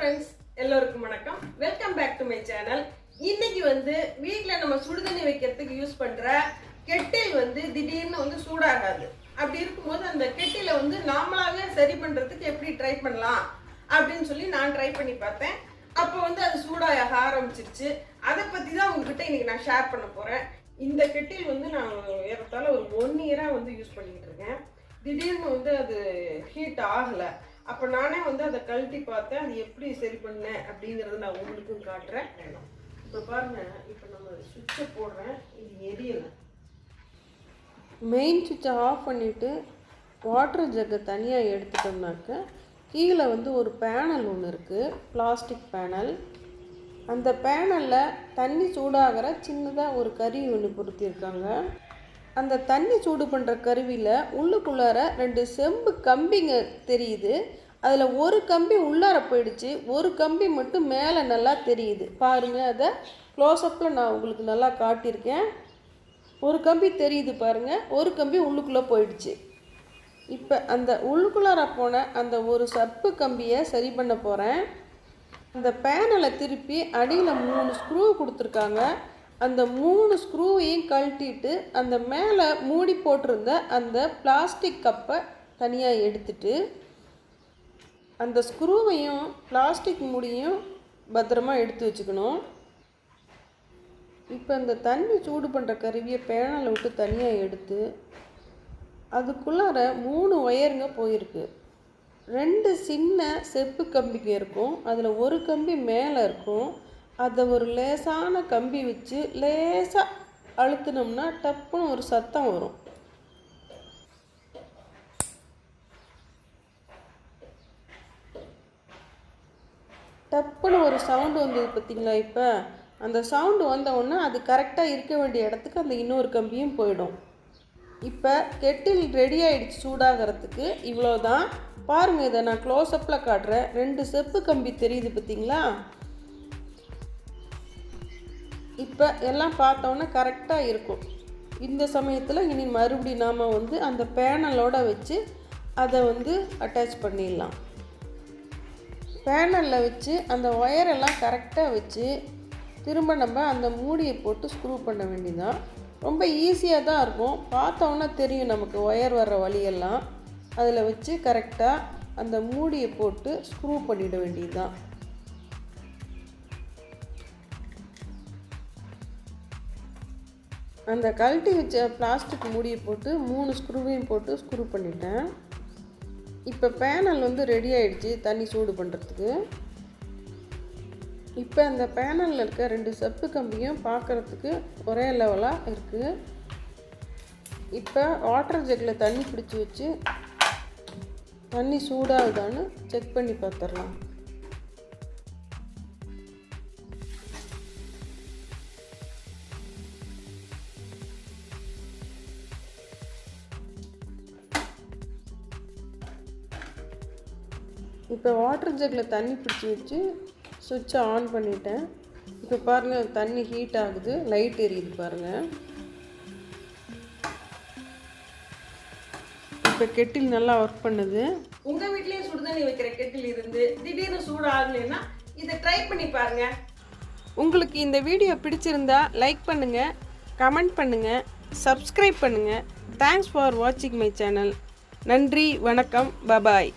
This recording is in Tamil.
ஃப்ரெண்ட்ஸ் எல்லோருக்கும் வணக்கம். Welcome back to my channel இன்னைக்கு வந்து வீட்டில் நம்ம சுடுதண்ணி வைக்கிறதுக்கு யூஸ் பண்ணுற கெட்டில் வந்து திடீர்னு வந்து சூடாகாது. அப்படி இருக்கும்போது அந்த கெட்டில வந்து நாமளாகவே சரி பண்ணுறதுக்கு எப்படி ட்ரை பண்ணலாம் அப்படின்னு சொல்லி நான் ட்ரை பண்ணி பார்த்தேன். அப்போ வந்து அது சூடாக ஆரம்பிச்சிருச்சு. அதை பற்றி தான் உங்ககிட்ட இன்னைக்கு நான் ஷேர் பண்ண போகிறேன் இந்த கெட்டில் வந்து நான் ஏறத்தால ஒரு ஒன் இயராக வந்து யூஸ் பண்ணிக்கிட்டு இருக்கேன். திடீர்னு வந்து அது ஹீட் ஆகலை. அப்போ நானே வந்து அதை கழட்டி பார்த்தேன். அது எப்படி சரி பண்ணேன் அப்படிங்கிறத நான் உங்களுக்கும் காட்டுறேன். இப்போ பாருங்கள் இப்போ நம்ம சுவிட்சை போடுறேன். இது எரியலை. மெயின் சுவிட்சை ஆஃப் பண்ணிவிட்டு வாட்டர் ஜக்கை தனியாக எடுத்துட்டோம்னாக்க கீழே வந்து ஒரு பேனல் ஒன்று இருக்குது பிளாஸ்டிக் பேனல் அந்த பேனலில் தண்ணி சூடாகிற சின்னதாக ஒரு கருவி ஒன்று பொருத்தியிருக்காங்க. அந்த தண்ணி சூடு பண்ணுற கருவியில் உள்ளுக்குள்ளார ரெண்டு செம்பு கம்பிங்க தெரியுது. அதில் ஒரு கம்பி உள்ளார போயிடுச்சு ஒரு கம்பி மட்டும் மேலே நல்லா தெரியுது. பாருங்கள் அதை க்ளோஸ்அப்பில் நான் உங்களுக்கு நல்லா காட்டியிருக்கேன். ஒரு கம்பி தெரியுது பாருங்கள் ஒரு கம்பி உள்ளுக்குள்ளே போயிடுச்சு. இப்போ அந்த உள்ளுக்குள்ளார போன அந்த ஒரு சப்பு கம்பியை சரி பண்ண போகிறேன் அந்த பேனலை திருப்பி அடியில் மூணு ஸ்க்ரூ கொடுத்துருக்காங்க. அந்த மூணு ஸ்க்ரூவையும் கழட்டிட்டு அந்த மேலே மூடி போட்டிருந்த அந்த பிளாஸ்டிக் கப்பை தனியாக எடுத்துட்டு அந்த ஸ்க்ரூவையும் பிளாஸ்டிக் மூடியும் பத்திரமா எடுத்து வச்சுக்கணும். இப்போ இந்த தண்ணி சூடு பண்ணுற கருவியை பேனலை விட்டு தனியாக எடுத்து அதுக்குள்ளார மூணு ஒயருங்க போயிருக்கு. ரெண்டு சின்ன செப்பு கம்பிங்க இருக்கும். அதில் ஒரு கம்பி மேலே இருக்கும். அதை ஒரு லேசான கம்பி வச்சு லேசாக அழுத்தினோம்னா டப்புன்னு ஒரு சத்தம் வரும். டப்புன்னு ஒரு சவுண்டு வந்தது பார்த்தீங்களா இப்போ? அந்த சவுண்டு வந்தவுடனே அது கரெக்டாக இருக்க வேண்டிய இடத்துக்கு அந்த இன்னொரு கம்பியும் போயிடும். இப்போ கெட்டில் ரெடி ஆகிடுச்சு சூடாகிறதுக்கு. இவ்வளோ தான் பாருங்கள் இதை நான் க்ளோஸ்அப்பில் காட்டுறேன். ரெண்டு செப்பு கம்பி தெரியுது பார்த்தீங்களா? இப்போ எல்லாம் பார்த்தோன்னே கரெக்டாக இருக்கும். இந்த சமயத்தில் இனி மறுபடி நாம் வந்து அந்த பேனலோடு வச்சு அதை வந்து அட்டாச் பண்ணிடலாம். பேனலில் வச்சு அந்த ஒயரெல்லாம் கரெக்டாக வச்சு திரும்ப நம்ம அந்த மூடியை போட்டு ஸ்க்ரூ பண்ண வேண்டியதான் ரொம்ப ஈஸியாக தான் இருக்கும். பார்த்தோன்னே தெரியும் நமக்கு ஒயர் வர்ற வழியெல்லாம். அதில் வச்சு கரெக்டாக அந்த மூடியை போட்டு ஸ்க்ரூ பண்ணிட வேண்டியது தான் அந்த கழட்டி வச்ச பிளாஸ்டிக் மூடியை போட்டு மூணு ஸ்க்ரூவையும் போட்டு ஸ்க்ரூ பண்ணிட்டேன். இப்போ பேனல் வந்து ரெடி ஆகிடுச்சி தண்ணி சூடு பண்ணுறதுக்கு இப்போ அந்த பேனலில் இருக்க ரெண்டு செப்பு கம்பியும் பார்க்குறதுக்கு ஒரே லெவலாக இருக்குது இப்போ வாட்டர் ஜக்கில் தண்ணி பிடிச்சி வச்சு தண்ணி சூடாகுதான்னு செக் பண்ணி பார்த்துடலாம் இப்போ வாட்டர் ஜக்கில் தண்ணி பிடிச்சி வச்சு சுவிட்சை ஆன் பண்ணிட்டேன். இப்போ பாருங்கள் தண்ணி ஹீட் ஆகுது. லைட் எரியுது பாருங்கள் இப்போ கெட்டில் நல்லா ஒர்க் பண்ணுது. உங்க வீட்லயும் சுடுதண்ணி வைக்கிற கெட்டில் இருந்து திடீர்னு சூடு ஆகலைன்னா இதை ட்ரை பண்ணி பாருங்க. உங்களுக்கு இந்த வீடியோ பிடிச்சிருந்தா லைக் பண்ணுங்கள் கமெண்ட் பண்ணுங்கள் சப்ஸ்கிரைப் பண்ணுங்கள் தேங்க்ஸ் ஃபார் வாட்சிங் மை சேனல் நன்றி வணக்கம் பபாய்